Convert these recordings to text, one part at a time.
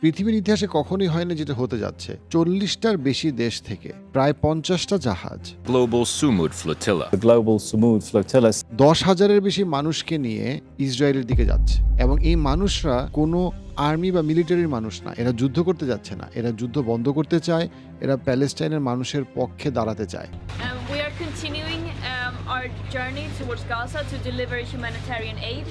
পৃথিবীর ইতিহাসে কখনোই হয় না যেটা হতে যাচ্ছে। চল্লিশটার বেশি দেশ থেকে প্রায় পঞ্চাশটা জাহাজ। Global Sumud Flotilla. The global Samud flotilla দশ হাজারের বেশি মানুষকে নিয়ে ইসরায়েলের দিকে যাচ্ছে। এবং এই মানুষরা কোনো আর্মি বা মিলিটারির মানুষ না। এরা যুদ্ধ করতে যাচ্ছে না। এরা যুদ্ধ বন্ধ করতে চায়। এরা প্যালেস্টাইনের মানুষের পক্ষে দাঁড়াতে চায়। Um, we are continuing um, our journey towards Gaza to deliver humanitarian aid.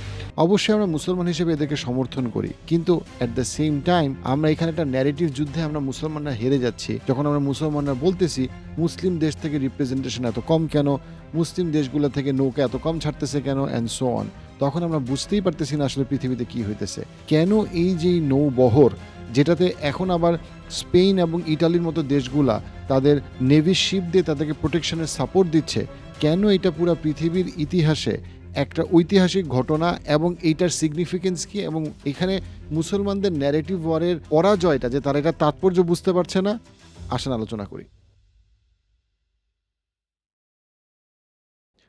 অবশ্যই আমরা মুসলমান হিসেবে এদেরকে সমর্থন করি। কিন্তু অ্যাট দ্য সেম টাইম আমরা এখানে একটা ন্যারেটিভ যুদ্ধে আমরা মুসলমানরা হেরে যাচ্ছি। যখন আমরা মুসলমানরা বলতেছি, মুসলিম দেশ থেকে রিপ্রেজেন্টেশন এত কম কেন? মুসলিম দেশগুলো থেকে নৌকা এত কম ছাড়তেছে কেন? অ্যান্ড সো অন তখন আমরা বুঝতেই পারতেছি না আসলে পৃথিবীতে কি হইতেছে। কেন এই যে নৌবহর, যেটাতে এখন আবার স্পেন এবং ইটালির মতো দেশগুলা তাদের নেভি শিপ দিয়ে তাদেরকে প্রোটেকশনের সাপোর্ট দিচ্ছে, কেন এটা পুরো পৃথিবীর ইতিহাসে একটা ঐতিহাসিক ঘটনা এবং এইটার সিগনিফিকেন্স কি এবং এখানে মুসলমানদের ন্যারেটিভ ওয়ারের পরাজয়টা যে তারা এটা তাৎপর্য বুঝতে পারছে না, আসেন আলোচনা করি।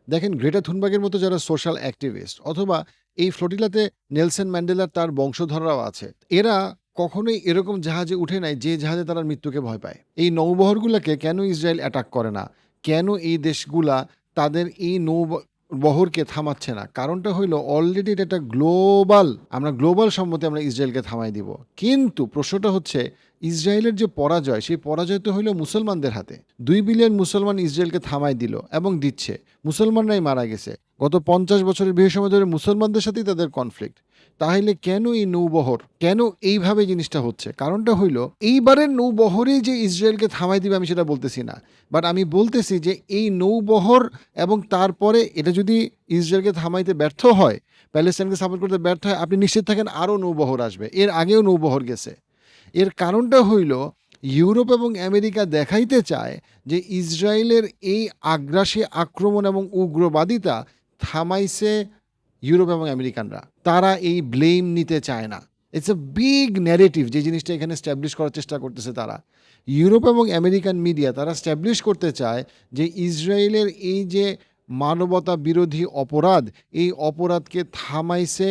দেখেন গ্রেটা থুনবাগের মতো যারা সোশ্যাল অ্যাক্টিভিস্ট অথবা এই ফ্লোটিলাতে নেলসন ম্যান্ডেলার তার বংশধররাও আছে, এরা কখনোই এরকম জাহাজে উঠে নাই যে জাহাজে তারা মৃত্যুকে ভয় পায়। এই নৌবহরগুলোকে কেন ইসরায়েল অ্যাটাক করে না? কেন এই দেশগুলা তাদের এই নৌ বহরকে থামাচ্ছে না। কারণটা হইল অলরেডি এটা একটা গ্লোবাল আমরা গ্লোবাল সম্মতি আমরা ইসরায়েলকে থামাই দিব। কিন্তু প্রশ্নটা হচ্ছে, ইসরায়েলের যে পরাজয়, সেই পরাজয় তো হইল মুসলমানদের হাতে। দুই বিলিয়ন মুসলমান ইসরায়েলকে থামাই দিল এবং দিচ্ছে। মুসলমানরাই মারা গেছে। গত পঞ্চাশ বছরের বেশি সময় ধরে মুসলমানদের সাথেই তাদের কনফ্লিক্ট তাহলে কেন এই নৌবহর? কেন এইভাবে জিনিসটা হচ্ছে? কারণটা হইল, এইবারের নৌবহরেই যে ইসরায়েলকে থামাই দিবে আমি সেটা বলতেছি না। বাট আমি বলতেছি যে এই নৌবহর এবং তারপরে এটা যদি ইসরায়েলকে থামাইতে ব্যর্থ হয় প্যালেস্টাইনকে সাপোর্ট করতে ব্যর্থ হয়, আপনি নিশ্চিত থাকেন আরও নৌবহর আসবে। এর আগেও নৌবহর গেছে। এর কারণটা হইল, ইউরোপ এবং আমেরিকা দেখাইতে চায় যে ইসরায়েলের এই আগ্রাসী আক্রমণ এবং উগ্রবাদিতা থামাইছে ইউরোপ এবং আমেরিকানরা, তারা এই ব্লেম নিতে চায় না। ইটস এ বিগ ন্যারেটিভ যে জিনিসটা এখানে স্ট্যাবলিশ করার চেষ্টা করতেছে তারা। ইউরোপ এবং আমেরিকান মিডিয়া তারা স্ট্যাবলিশ করতে চায় যে ইসরায়েলের এই যে মানবতা বিরোধী অপরাধ, এই অপরাধকে থামাইছে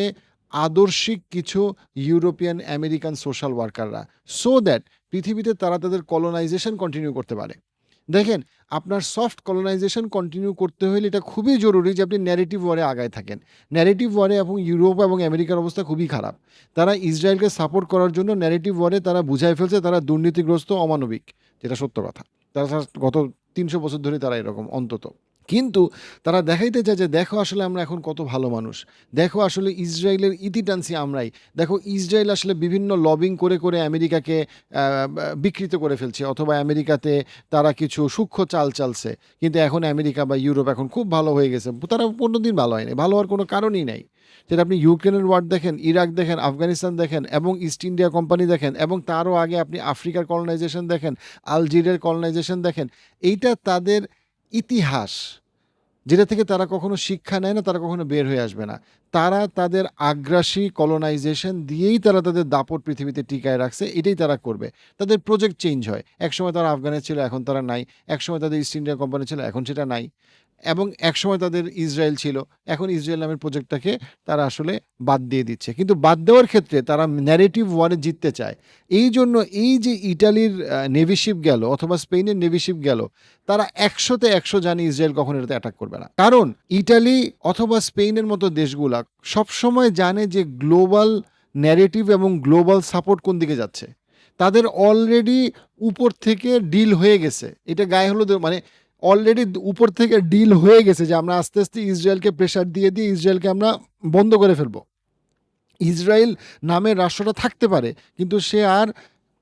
আদর্শিক কিছু ইউরোপিয়ান আমেরিকান সোশ্যাল ওয়ার্কাররা সো দ্যাট পৃথিবীতে তারা তাদের কলোনাইজেশন কন্টিনিউ করতে পারে। দেখেন, আপনার সফট কলোনাইজেশন কন্টিনিউ করতে হলে এটা খুবই জরুরি যে আপনি ন্যারেটিভ ওয়ারে আগায় থাকেন। ন্যারেটিভ ওয়ারে এবং ইউরোপ এবং আমেরিকার অবস্থা খুবই খারাপ। তারা ইসরায়েলকে সাপোর্ট করার জন্য ন্যারেটিভ ওয়ারে তারা বুঝাই ফেলছে, তারা দুর্নীতিগ্রস্ত, অমানবিক। যেটা সত্য কথা। তারা গত তিনশো বছর ধরে তারা এরকম, অন্তত। কিন্তু তারা দেখাইতে চায় যে, দেখো আসলে আমরা এখন কত ভালো মানুষ। দেখো আসলে ইসরায়েলের ইতি টানছি আমরাই। দেখো ইসরায়েল আসলে বিভিন্ন লবিং করে করে আমেরিকাকে বিকৃত করে ফেলছে। অথবা আমেরিকাতে তারা কিছু সূক্ষ্ম চাল চালছে। কিন্তু এখন আমেরিকা বা ইউরোপ এখন খুব ভালো হয়ে গেছে। তারা কোনো দিন ভালো হয়নি। ভালো হওয়ার কোনো কারণই নাই। যেটা আপনি ইউক্রেনের ওয়ার্ড দেখেন, ইরাক দেখেন, আফগানিস্তান দেখেন এবং ইস্ট ইন্ডিয়া কোম্পানি দেখেন এবং তারও আগে আপনি আফ্রিকার কলোনাইজেশন দেখেন, আলজেরিয়ার কলোনাইজেশন দেখেন। এইটা তাদের ইতিহাস, যেটা থেকে তারা কখনো শিক্ষা নেয় না, তারা কখনো বের হয়ে আসবে না। তারা তাদের আগ্রাসী কলোনাইজেশন দিয়েই তারা তাদের দাপট পৃথিবীতে টিকায় রাখছে, এটাই তারা করবে। তাদের প্রজেক্ট চেঞ্জ হয়। একসময় তারা আফগানে ছিল, এখন তারা নাই। একসময় তাদের ইস্ট ইন্ডিয়া কোম্পানি ছিল, এখন সেটা নাই। এবং একসময় তাদের ইসরায়েল ছিল, এখন ইসরায়েল নামের প্রজেক্টটাকে তারা আসলে বাদ দিয়ে দিচ্ছে। কিন্তু বাদ দেওয়ার ক্ষেত্রে তারা ন্যারেটিভ ওয়ারে জিততে চায়। এই জন্য এই যে ইটালির নেভিশিপ গেল অথবা স্পেনের নেভিশিপ গেল, তারা একশোতে একশো জানে ইসরায়েল কখন এটাতে অ্যাটাক করবে না। কারণ ইটালি অথবা স্পেনের মতো দেশগুলা সবসময় জানে যে গ্লোবাল ন্যারেটিভ এবং গ্লোবাল সাপোর্ট কোন দিকে যাচ্ছে। তাদের অলরেডি উপর থেকে ডিল হয়ে গেছে। এটা গায়ে হলো মানে অলরেডি উপর থেকে ডিল হয়ে গেছে যে আমরা আস্তে আস্তে ইসরায়েলকে প্রেশার দিয়ে দিয়ে ইসরায়েলকে আমরা বন্ধ করে ফেলব। ইসরায়েল নামের রাষ্ট্রটা থাকতে পারে, কিন্তু সে আর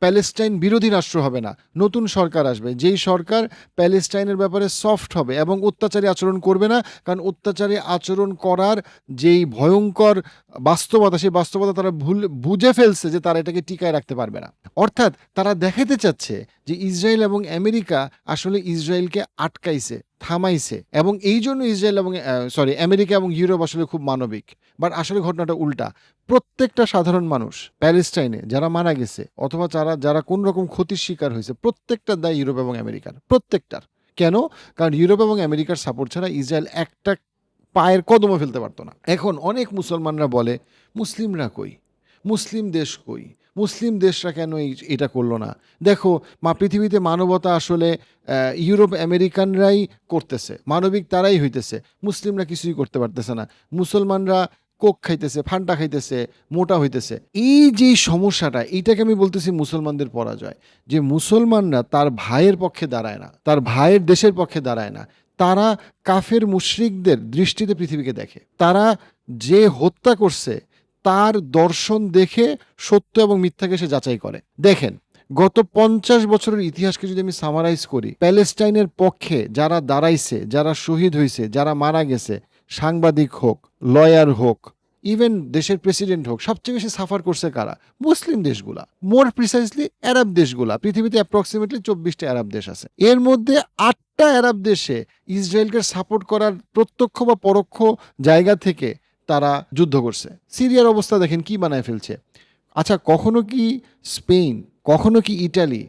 প্যালেস্টাইন বিরোধী রাষ্ট্র হবে না, নতুন সরকার আসবে। যেই সরকার প্যালেস্টাইনের ব্যাপারে সফট হবে এবং অত্যাচারী আচরণ করবে না, কারণ অত্যাচারী আচরণ করার যেই ভয়ঙ্কর বাস্তবতা, সেই বাস্তবতা তারা ভুল, বুঝে ফেলছে যে তারা এটাকে টিকায় রাখতে পারবে না। অর্থাৎ তারা দেখাতে চাচ্ছে যে ইসরায়েল এবং আমেরিকা আসলে ইসরায়েলকে আটকাইছে। থামাইছে। এবং এই জন্য ইসরায়েল এবং সরি আমেরিকা এবং ইউরোপ আসলে খুব মানবিক। বাট আসলে ঘটনাটা উল্টা। প্রত্যেকটা সাধারণ মানুষ প্যালেস্টাইনে যারা মারা গেছে, অথবা যারা যারা কোন রকম ক্ষতির শিকার হয়েছে প্রত্যেকটা দায় ইউরোপ এবং আমেরিকার। প্রত্যেকটার। কেন? কারণ ইউরোপ এবং আমেরিকার সাপোর্ট ছাড়া ইসরায়েল একটা পায়ের কদমও ফেলতে পারতো না। এখন অনেক মুসলমানরা বলে, মুসলিমরা কই? মুসলিম দেশ কই? মুসলিম দেশরা কেন এটা করল না? দেখো, মা পৃথিবীতে মানবতা আসলে ইউরোপ আমেরিকানরাই করতেছে। মানবিক তারাই হইতেছে। মুসলিমরা কিছুই করতে পারতেছে না। মুসলমানরা কোক খাইতেছে, ফান্টা খাইতেছে, মোটা হইতেছে। এই যে সমস্যাটা, এইটাকে আমি বলতেছি মুসলমানদের পরাজয়। যে মুসলমানরা তার ভাইয়ের পক্ষে দাঁড়ায় না, তার ভাইয়ের দেশের পক্ষে দাঁড়ায় না। তারা কাফের মুশরিকদের দৃষ্টিতে পৃথিবীকে দেখে। তারা যে হত্যা করছে তার দর্শন দেখে সত্য এবং মিথ্যাকে সে যাচাই করে। দেখেন, গত পঞ্চাশ বছরের ইতিহাসকে যদি আমি সামারাইজ করি, প্যালেস্টাইনের পক্ষে যারা দাঁড়াইছে, যারা শহীদ হয়েছে যারা মারা গেছে, সাংবাদিক হোক, লয়ার হোক ইভেন দেশের প্রেসিডেন্ট হোক, সবচেয়ে বেশি সাফার করছে কারা? মুসলিম দেশগুলা। মোর প্রিসাইসলি আরব দেশগুলা। পৃথিবীতে অ্যাপ্রক্সিমেটলি চব্বিশটা আরব দেশ আছে। এর মধ্যে আটটা আরব দেশে ইসরায়েলকে সাপোর্ট করার প্রত্যক্ষ বা পরোক্ষ জায়গা থেকে তারা যুদ্ধ করছে। সিরিয়ার অবস্থা দেখেন কি বানায় ফেলছে। আচ্ছা কখনো কি স্পেন কখনো কি ইটালি,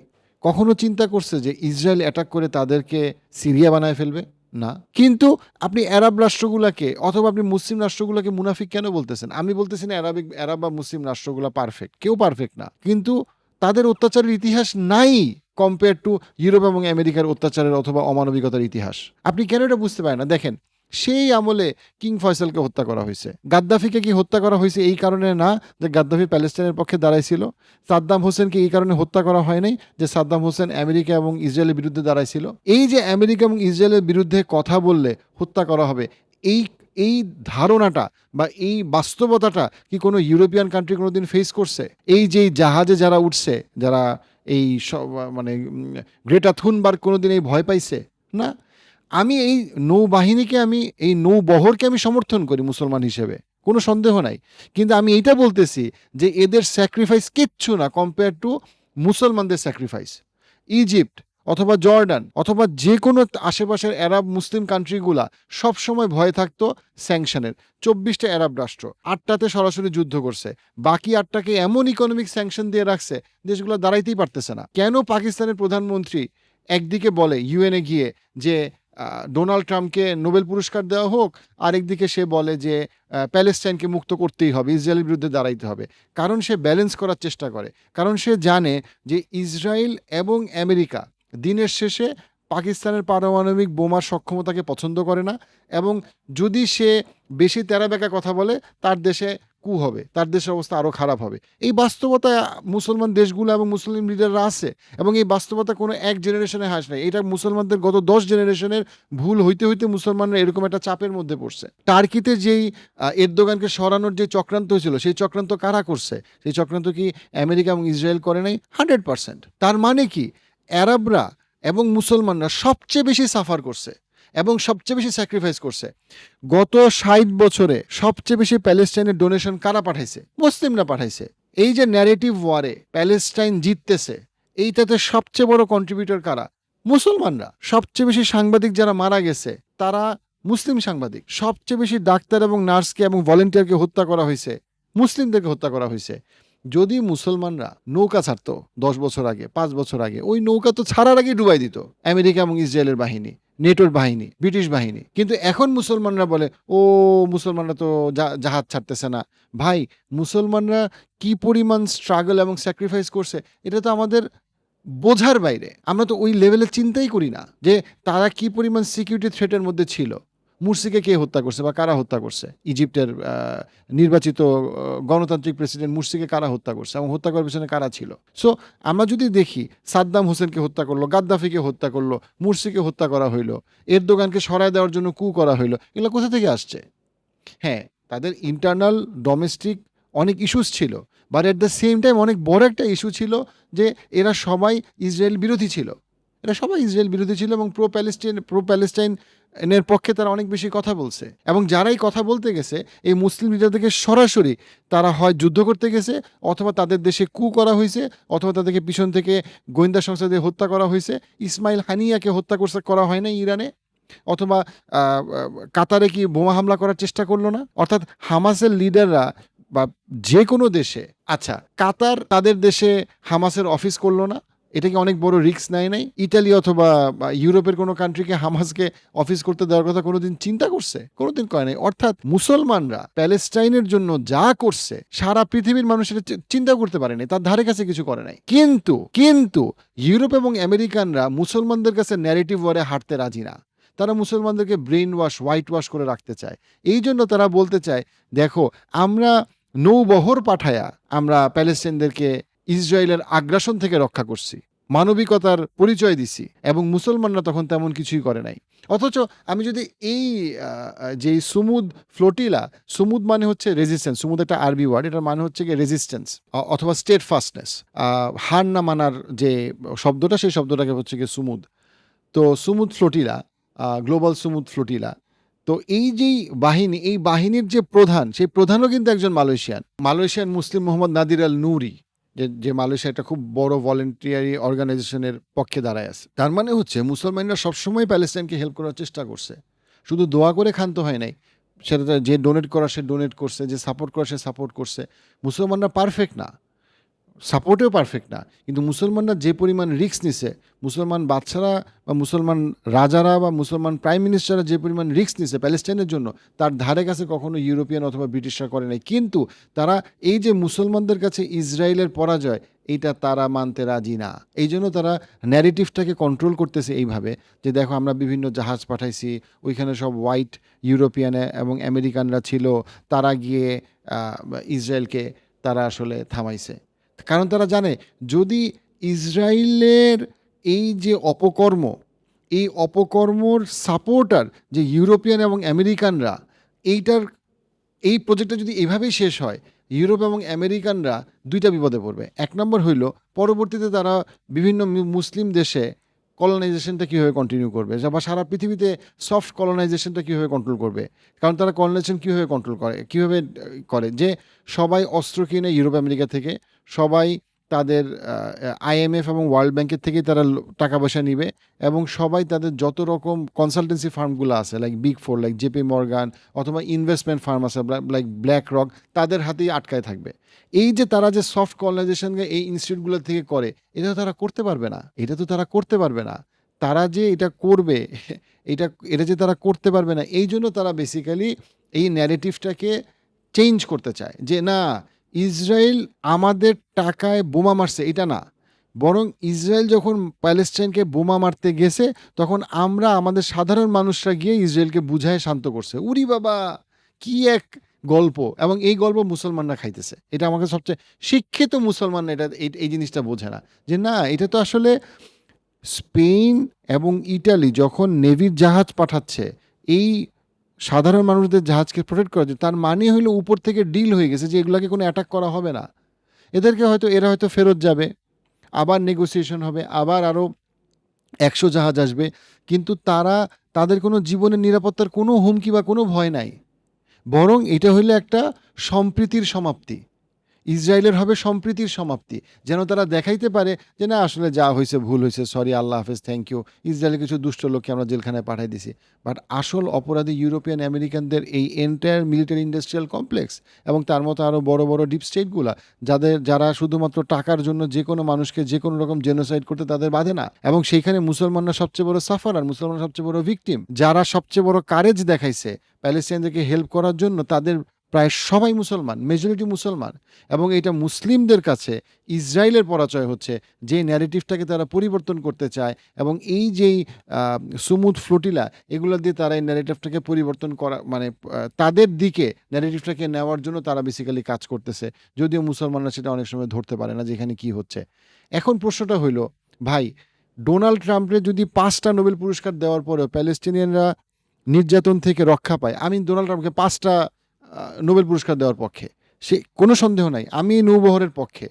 কখনো চিন্তা করছে যে ইসরায়েল অ্যাটাক করে তাদেরকে সিরিয়া বানায় ফেলবে? না। কিন্তু আপনি আরব রাষ্ট্রগুলোকে অথবা আপনি মুসলিম রাষ্ট্রগুলোকে মুনাফিক কেন বলতেছেন? আমি বলতেছি না আরবিক, আরব বা মুসলিম রাষ্ট্রগুলো পারফেক্ট কেউ পারফেক্ট না। কিন্তু তাদের অত্যাচারের ইতিহাস নাই কম্পেয়ার টু ইউরোপ এবং আমেরিকার অত্যাচারের অথবা অমানবিকতার ইতিহাস। আপনি কেন এটা বুঝতে পারেন না? দেখেন সেই আমলে কিং ফয়সালকে হত্যা করা হয়েছে। গাদ্দাফিকে কি হত্যা করা হয়েছে এই কারণে না যে গাদ্দাফি প্যালেস্টাইনের পক্ষে দাঁড়াইছিল? সাদ্দাম হোসেনকে এই কারণে হত্যা করা হয় নাই যে সাদ্দাম হোসেন আমেরিকা এবং ইসরায়েলের বিরুদ্ধে দাঁড়াইছিল? এই যে আমেরিকা এবং ইসরায়েলের বিরুদ্ধে কথা বললে হত্যা করা হবে, এই এই ধারণাটা বা এই বাস্তবতাটা কি কোনো ইউরোপিয়ান কান্ট্রি কোনোদিন ফেস করছে? এই যে জাহাজে যারা উঠছে, যারা এই সব মানে গ্রেটা থুনবার্গ কোনোদিন এই ভয় পাইছে? না। আমি এই নৌবাহিনীকে আমি, এই নৌবহরকে আমি সমর্থন করি মুসলমান হিসেবে। কোনো সন্দেহ নাই। কিন্তু আমি এইটা বলতেছি যে এদের স্যাক্রিফাইস কিচ্ছু না কম্পেয়ার টু মুসলমানদের স্যাক্রিফাইস ইজিপ্ট অথবা জর্ডান অথবা যে কোনো আশেপাশের অ্যারাব মুসলিম কান্ট্রিগুলা সবসময় ভয় থাকতো স্যাংশনের চব্বিশটা আরব রাষ্ট্র, আটটাতে সরাসরি যুদ্ধ করছে। বাকি আটটাকে এমন ইকোনমিক স্যাংশন দিয়ে রাখছে, দেশগুলো দাঁড়াইতেই পারতেছে না। কেন পাকিস্তানের প্রধানমন্ত্রী একদিকে বলে ইউএনএ গিয়ে যে ডোনাল্ড ট্রাম্পকে নোবেল পুরস্কার দেওয়া হোক, আরেকদিকে সে বলে যে প্যালেস্টাইনকে মুক্ত করতেই হবে, ইসরায়েলের বিরুদ্ধে দাঁড়াইতে হবে। কারণ সে ব্যালেন্স করার চেষ্টা করে। কারণ সে জানে যে ইসরায়েল এবং আমেরিকা দিনের শেষে পাকিস্তানের পারমাণবিক বোমার সক্ষমতাকে পছন্দ করে না এবং যদি সে বেশি তেরা কথা বলে, তার দেশে কু হবে, তার দেশের অবস্থা আরও খারাপ হবে। এই বাস্তবতা মুসলমান দেশগুলো এবং মুসলিম লিডাররা আছে এবং এই বাস্তবতা কোনো এক জেনারেশনে হাস নাই। এটা মুসলমানদের গত দশ জেনারেশনের ভুল হইতে হইতে মুসলমানরা এরকম একটা চাপের মধ্যে পড়ছে। টার্কিতে যেই এরদোগানকে সরানোর যে চক্রান্ত হয়েছিল, সেই চক্রান্ত কারা করছে? সেই চক্রান্ত কি আমেরিকা এবং ইসরায়েল করে নাই? Hundred percent. তার মানে কি? অ্যারাবরা এবং মুসলমানরা সবচেয়ে বেশি সাফার করছে। এবং সবচেয়ে বেশি স্যাক্রিফাইস করছে। গত ষাট বছরে সবচেয়ে বেশি প্যালেস্টাইনের ডোনেশন কারা পাঠাইছে? মুসলিমরা পাঠাইছে। এই যে ন্যারেটিভ ওয়ারে প্যালেস্টাইন জিততেছে, এইটাতে সবচেয়ে বড় কন্ট্রিবিউটর কারা? মুসলমানরা। সবচেয়ে বেশি সাংবাদিক যারা মারা গেছে, তারা মুসলিম সাংবাদিক। সবচেয়ে বেশি ডাক্তার এবং নার্সকে এবং ভলেন্টিয়ারকে হত্যা করা হয়েছে, মুসলিমদেরকে হত্যা করা হয়েছে। যদি মুসলমানরা নৌকা ছাড়তো দশ বছর আগে, পাঁচ বছর আগে, ওই নৌকা তো ছাড়ার আগে ডুবাই দিত। আমেরিকা এবং ইসরায়েলের বাহিনী, নেটোর বাহিনী, ব্রিটিশ বাহিনী। কিন্তু এখন মুসলমানরা বলে, ও, মুসলমানরা তো জাহাজ ছাড়তেছে না। ভাই, মুসলমানরা কি পরিমাণ স্ট্রাগল এবং স্যাক্রিফাইস করছে, এটা তো আমাদের বোঝার বাইরে। আমরা তো ওই লেভেলে চিন্তাই করি না যে তারা কি পরিমাণ সিকিউরিটি থ্রেটের মধ্যে ছিল। মুরসিকে কে হত্যা করছে বা কারা হত্যা করছে? ইজিপ্টের নির্বাচিত গণতান্ত্রিক প্রেসিডেন্ট মুরসিকে কারা হত্যা করছে? এবং হত্যা করার পিছনে কারা ছিল? সো আমরা যদি দেখি, সাদ্দাম হোসেনকে হত্যা করল, গাদ্দাফিকে হত্যা করল, মুরসিকে হত্যা করা হইল, এরদোগানকে সরায় দেওয়ার জন্য কু করা হইল, এগুলো কোথা থেকে আসছে? হ্যাঁ তাদের ইন্টারনাল ডোমেস্টিক অনেক ইস্যুস ছিল but at the same time অনেক বড় একটা ইস্যু ছিল যে এরা সবাই ইসরায়েল বিরোধী ছিল। এরা সবাই ইসরায়েল বিরোধী ছিল এবং প্রো প্যালেস্টাইন প্রো প্যালেস্টাইন এর পক্ষে তারা অনেক বেশি কথা বলছে। এবং যারাই কথা বলতে গেছে, এই মুসলিম লিডারদেরকে সরাসরি তারা হয় যুদ্ধ করতে গেছে, অথবা তাদের দেশে কু করা হয়েছে, অথবা তাদেরকে পিছন থেকে গোয়েন্দা সংস্থা দিয়ে হত্যা করা হয়েছে। ইসমাইল হানিয়াকে হত্যা করছে, করা হয় না ইরানে। অথবা কাতারে কি বোমা হামলা করার চেষ্টা করল না? অর্থাৎ হামাসের লিডাররা বা যে কোনো দেশে আচ্ছা কাতার তাদের দেশে হামাসের অফিস করল না? এটা কি অনেক বড় রিস্ক নেয় নাই। ইটালি অথবা ইউরোপের কোনো কান্ট্রিকে হামাসকে অফিস করতে দেওয়ার কথা কোনোদিন চিন্তা করছে? কোনোদিন করে নাই। অর্থাৎ মুসলমানরা প্যালেস্টাইনের জন্য যা করছে, সারা পৃথিবীর মানুষের চি- চিন্তা করতে পারেনি তার ধারে কাছে কিছু করে নাই। কিন্তু কিন্তু ইউরোপ এবং আমেরিকানরা মুসলমানদের কাছে ন্যারেটিভ ওয়ারে হাঁটতে রাজি না। তারা মুসলমানদেরকে ব্রেন ওয়াশ হোয়াইট ওয়াশ করে রাখতে চায়। এই জন্য তারা বলতে চায়, দেখো, আমরা নৌবহর পাঠায়া আমরা প্যালেস্টাইনদেরকে ইসরায়েলের আগ্রাসন থেকে রক্ষা করছি, মানবিকতার পরিচয় দিছি এবং মুসলমানরা তখন তেমন কিছুই করে নাই। অথচ আমি যদি এই যে সুমুদ ফ্লোটিলা, সুমুদ মানে হচ্ছে রেজিস্ট্যান্স সুমুদ একটা আরবি ওয়ার্ড এটার মানে হচ্ছে গিয়ে রেজিস্ট্যান্স অথবা স্টেট ফাস্টনেস হার না মানার যে শব্দটা, সেই শব্দটাকে হচ্ছে গিয়ে সুমুদ। তো Sumud Flotilla Global Sumud Flotilla, তো এই যেই বাহিনী, এই বাহিনীর যে প্রধান, সেই প্রধানও কিন্তু একজন Malaysian Malaysian Muslim Mohammad Nadir Al Nuri যে যে মালয়েশিয়া একটা খুব বড় ভলেন্টিয়ারি অর্গানাইজেশনের পক্ষে দাঁড়ায় আছে। তার মানে হচ্ছে মুসলমানরা সবসময় প্যালেস্টাইনকে হেল্প করার চেষ্টা করছে। শুধু দোয়া করে ক্ষান্ত হয় নাই। সেটা যে ডোনেট করা, সে ডোনেট করছে, যে সাপোর্ট করা, সে সাপোর্ট করছে। মুসলমানরা পারফেক্ট না। সাপোর্টেও পারফেক্ট না। কিন্তু মুসলমানরা যে পরিমাণ রিস্ক নিছে, মুসলমান বাচ্চারা বা মুসলমান রাজারা বা মুসলমান প্রাইম মিনিস্টাররা যে পরিমাণ রিস্ক নিছে প্যালেস্টাইনের জন্য, তার ধারে কাছে কখনো ইউরোপিয়ান অথবা ব্রিটিশরা করে নাই। কিন্তু তারা এই যে মুসলমানদের কাছে ইসরায়েলের পরাজয়, এইটা তারা মানতে রাজি না। এই জন্য তারা ন্যারেটিভটাকে কন্ট্রোল করতেছে এইভাবে যে দেখো আমরা বিভিন্ন জাহাজ পাঠাইছি, ওইখানে সব হোয়াইট ইউরোপিয়ান এবং আমেরিকানরা ছিল, তারা গিয়ে ইসরায়েলকে তারা আসলে থামাইছে। কারণ তারা জানে, যদি ইসরায়েলের এই যে অপকর্ম, এই অপকর্মর সাপোর্টার যে ইউরোপিয়ান এবং আমেরিকানরা, এইটার, এই প্রজেক্টটা যদি এভাবেই শেষ হয়, ইউরোপ এবং আমেরিকানরা দুইটা বিপদে পড়বে। এক নম্বর হইল, পরবর্তীতে তারা বিভিন্ন মুসলিম দেশে কলোনাইজেশনটা কীভাবে কন্টিনিউ করবে? বা সারা পৃথিবীতে সফট কলোনাইজেশনটা কীভাবে কন্ট্রোল করবে? কারণ তারা কলোনাইজেশন কীভাবে কন্ট্রোল করে? কীভাবে করে? যে সবাই অস্ত্র কিনে ইউরোপ, আমেরিকা থেকে, সবাই তাদের আইএমএফ এবং ওয়ার্ল্ড ব্যাংকের থেকেই তারা টাকা পয়সা নিবে এবং সবাই তাদের যত রকম কনসালটেন্সি ফার্মগুলো আছে like big four like JP Morgan অথবা ইনভেস্টমেন্ট ফার্ম আছে লাইক ব্ল্যাক রক তাদের হাতেই আটকায় থাকবে। এই যে তারা যে সফট কলোনাইজেশনকে এই ইনস্টিটিউটগুলো থেকে করে, এটা তো তারা করতে পারবে না। এটা তো তারা করতে পারবে না। তারা যে এটা করবে, এটা এটা যে তারা করতে পারবে না, এই জন্য তারা বেসিক্যালি এই ন্যারেটিভটাকে চেঞ্জ করতে চায় যে না ইসরায়েল আমাদের টাকায় বোমা মারছে, এটা না। বরং ইসরায়েল যখন প্যালেস্টাইনকে বোমা মারতে গেছে, তখন আমরা আমাদের সাধারণ মানুষরা গিয়ে ইসরায়েলকে বুঝায় শান্ত করছে। উরি বাবা, কি এক গল্প! এবং এই গল্প মুসলমানরা খাইতেছে। এটা আমাকে সবচেয়ে শিক্ষিত মুসলমান এটা, এই- এই জিনিসটা বোঝে না। যে না, এটা তো আসলে স্পেন এবং ইটালি যখন নেভির জাহাজ পাঠাচ্ছে, এই সাধারণ মানুষদের জাহাজকে প্রোটেক্ট করার জন্য, তার মানে হইল উপর থেকে ডিল হয়ে গেছে যে এগুলাকে কোনো অ্যাটাক করা হবে না। এদেরকে হয়তো, এরা হয়তো ফেরত যাবে, আবার নেগোসিয়েশন হবে, আবার আরও একশো জাহাজ আসবে, কিন্তু তারা, তাদের কোনো জীবনের নিরাপত্তার কোনো হুমকি বা কোনো ভয় নাই। বরং এটা হইলে একটা সম্প্রীতির সমাপ্তি। ইসরায়েলের হবে সম্প্রীতির সমাপ্তি। যেন তারা দেখাইতে পারে যে, না, আসলে যা হয়েছে ভুল হয়েছে সরি, আল্লাহ হাফেজ থ্যাংক ইউ ইসরায়েলের কিছু দুষ্ট লোককে আমরা জেলখানায় পাঠিয়ে দিছি। বাট আসল অপরাধী ইউরোপিয়ান আমেরিকানদের এই এন্টায়ার মিলিটারি ইন্ডাস্ট্রিয়াল কমপ্লেক্স এবং তার মতো আরও বড় বড় ডিপ স্টেটগুলা যাদের, যারা শুধুমাত্র টাকার জন্য যে কোনো মানুষকে যে কোনো রকম জেনোসাইড করতে তাদের বাধে না। এবং সেইখানে মুসলমানরা সবচেয়ে বড় সাফার আর মুসলমান সবচেয়ে বড় ভিকটিম যারা সবচেয়ে বড় কারেজ দেখাইছে প্যালেস্টাইনদেরকে হেল্প করার জন্য তাদের প্রায় সবাই মুসলমান মেজরিটি মুসলমান এবং এটা মুসলিমদের কাছে ইসরায়েলের পরাজয় হচ্ছে যে ন্যারেটিভটাকে তারা পরিবর্তন করতে চায় এবং এই যেই সুমুদ ফ্লোটিলা, এগুলো দিয়ে তারা এই ন্যারেটিভটাকে পরিবর্তন করা মানে তাদের দিকে ন্যারেটিভটাকে নেওয়ার জন্য তারা বেসিক্যালি কাজ করতেছে। যদিও মুসলমানরা সেটা অনেক সময় ধরতে পারে না যে এখানে কি হচ্ছে। এখন প্রশ্নটা হইল, ভাই, ডোনাল্ড ট্রাম্পের যদি পাঁচটা নোবেল পুরস্কার দেওয়ার পরেও প্যালেস্টিনিয়ানরা নির্যাতন থেকে রক্ষা পায় আমি ডোনাল্ড ট্রাম্পকে পাঁচটা নোবেল পুরস্কার দেওয়ার পক্ষে। সে, কোনো সন্দেহ নাই, আমি নৌবহরের পক্ষে।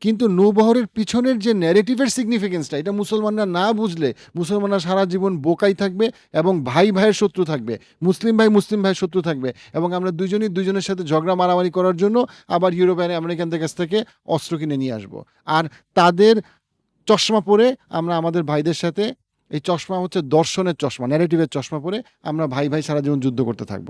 কিন্তু নৌবহরের পিছনের যে ন্যারেটিভের সিগনিফিকেন্সটা এটা মুসলমানরা না বুঝলে মুসলমানরা সারা জীবন বোকাই থাকবে এবং ভাই ভাইয়ের শত্রু থাকবে, মুসলিম ভাই মুসলিম ভাইয়ের শত্রু থাকবে এবং আমরা দুজনই দুজনের সাথে ঝগড়া মারামারি করার জন্য আবার ইউরোপিয়ান আমেরিকানদের কাছ থেকে অস্ত্র কিনে নিয়ে আসব। আর তাদের চশমা পরে আমরা আমাদের ভাইদের সাথে, এই চশমা হচ্ছে দর্শনের চশমা ন্যারেটিভের চশমা পরে আমরা ভাই ভাই সারা জীবন যুদ্ধ করতে থাকব।